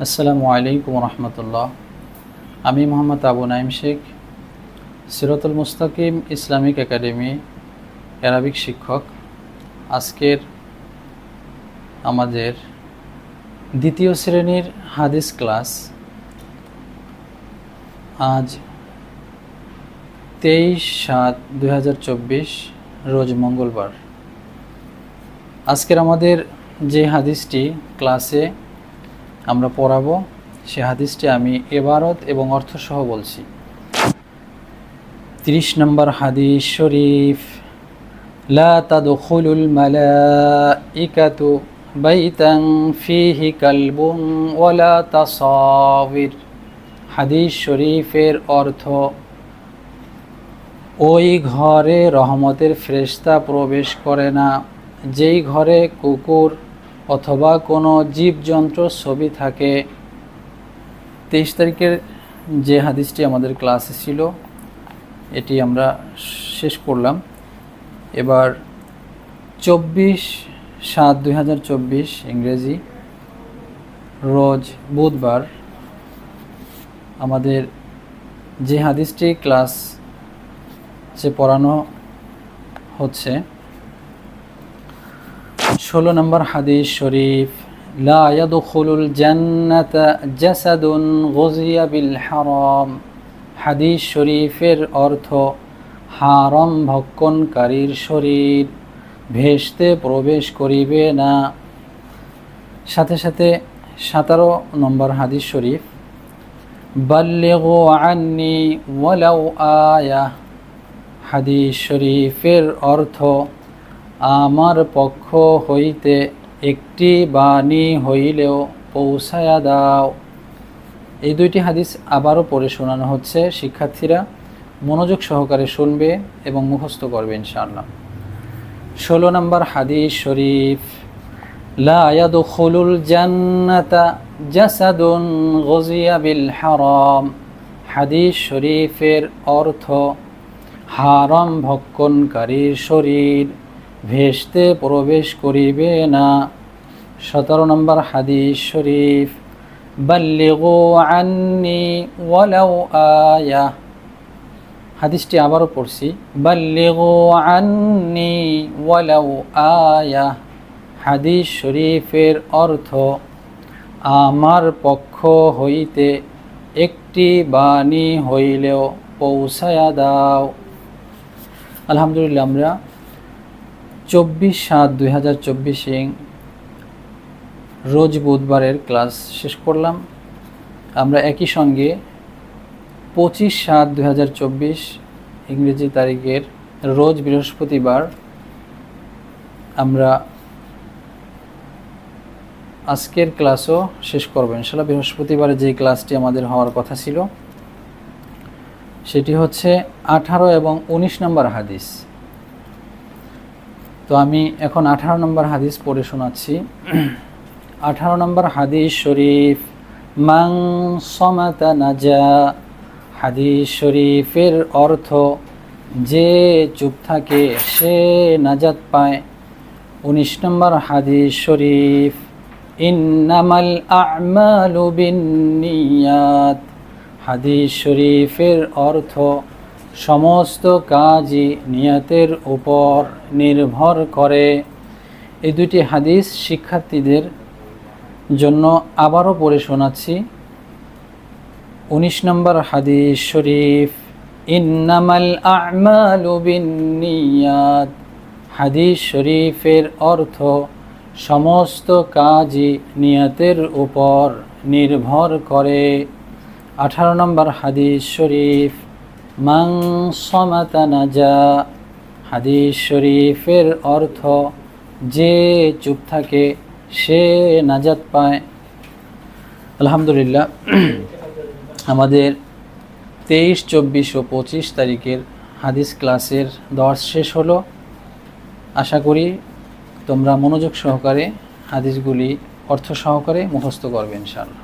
আসসালামু আলাইকুম রহমতুল্লাহ। আমি Mohammad Abu Naim Sheikh, Siratul Mustakim Islamic academy Arabic শিক্ষক। আজকের আমাদের দ্বিতীয় শ্রেণির হাদিস ক্লাস। আজ তেইশ সাত দুই রোজ মঙ্গলবার। আজকের আমাদের যে হাদিসটি ক্লাসে আমরা পড়াবো সে হাদিসটি আমি এবারত এবং অর্থসহ বলছি। তিরিশ নম্বর হাদিস শরীফ, লা তাদখুলুল মালাইকাতু ফিহি কালবুন ওয়ালা তাসাবির। হাদিস শরীফের অর্থ, ওই ঘরে রহমতের ফ্রেশতা প্রবেশ করে না, যেই ঘরে কুকুর অথবা কোনো জীবজন্ত্র ছবি থাকে। তেইশ তারিখের যে হাদিসটি আমাদের ক্লাসে ছিল, এটি আমরা শেষ করলাম। এবার চব্বিশ সাত দুই হাজার চব্বিশ ইংরেজি, রোজ বুধবার আমাদের যে হাদিসটি ক্লাস যে পড়ানো হচ্ছে ষোলো নম্বর হাদিস শরীফ বিল হারাম। হাদিস শরীফের অর্থ, হারম ভক্ষণকারীর শরীর। ভেস্তে প্রবেশ করিবে না। সাথে সাথে সতেরো নম্বর হাদিস শরীফ, বাল্লিগু ওয়ালাউ আয়া। হাদিস শরীফের অর্থ আমার পক্ষ হইতে একটি বাণী হইলেও পৌঁছায়া দাও। এই দুইটি হাদিস আবারও পড়ে শোনানো হচ্ছে। শিক্ষার্থীরা মনোযোগ সহকারে শুনবে এবং মুখস্থ করবে ইনশাআল্লাহ। ষোলো নম্বর হাদিস শরীফ গজিয়া বিল হাদিস শরীফের অর্থ হারাম ভক্ষণকারীর শরীর। ভেস্তে প্রবেশ করিবে না। সতেরো নম্বর হাদিস শরীফ, বাল্লিগু আন্নি ওয়ালাউ আয়া। হাদিসটি আবারও পড়ছি, বাল্লিগু আন্নি ওয়ালাউ আয়া। হাদিস শরীফের অর্থ, আমার পক্ষ হইতে একটি বাণী হইলেও পৌঁছায়া দাও। আলহামদুলিল্লাহ, আমরা চব্বিশ সাত দুই হাজার চব্বিশে রোজ বুধবারের ক্লাস শেষ করলাম। আমরা একই সঙ্গে পঁচিশ সাত দুই হাজার চব্বিশ ইংরেজি তারিখের রোজ বৃহস্পতিবার আমরা আজকের ক্লাসও শেষ করব। ইনশাল্লাহ বৃহস্পতিবারে যে ক্লাসটি আমাদের হওয়ার কথা ছিল, সেটি হচ্ছে আঠারো এবং উনিশ নম্বর হাদিস। তো আমি এখন আঠারো নম্বর হাদিস পড়ে শোনাচ্ছি। আঠারো নম্বর হাদিস শরীফ মাং সমাতা নাজা হাদিস শরীফের অর্থ, যে চুপ থাকে সে নাজাত পায়। উনিশ নম্বর হাদিস শরীফ, ইন্নামাল আমালু বিন্নিয়াত হাদিস শরীফের অর্থ সমস্ত কাজই নিয়তের উপর নির্ভর করে। এই দুটি হাদিস শিক্ষার্থীদের জন্য আবারও পড়ে শোনাচ্ছি। উনিশ নম্বর হাদিস শরীফ, ইন্নামাল আমালু বিন্নিয়াত। হাদিস শরীফের অর্থ, সমস্ত কাজই নিয়তের উপর নির্ভর করে। আঠারো নম্বর হাদিস শরীফ মাং সমাতা নাজা। হাদিস শরীফের অর্থ, যে চুপ থাকে, সে নাজাত পায়। আলহামদুলিল্লাহ, আমাদের তেইশ, চব্বিশ ও পঁচিশ তারিখের হাদিস ক্লাসের দশ শেষ হলো। আশা করি তোমরা মনোযোগ সহকারে হাদিসগুলি অর্থ সহকারে মুখস্থ করবে ইনশাআল্লাহ।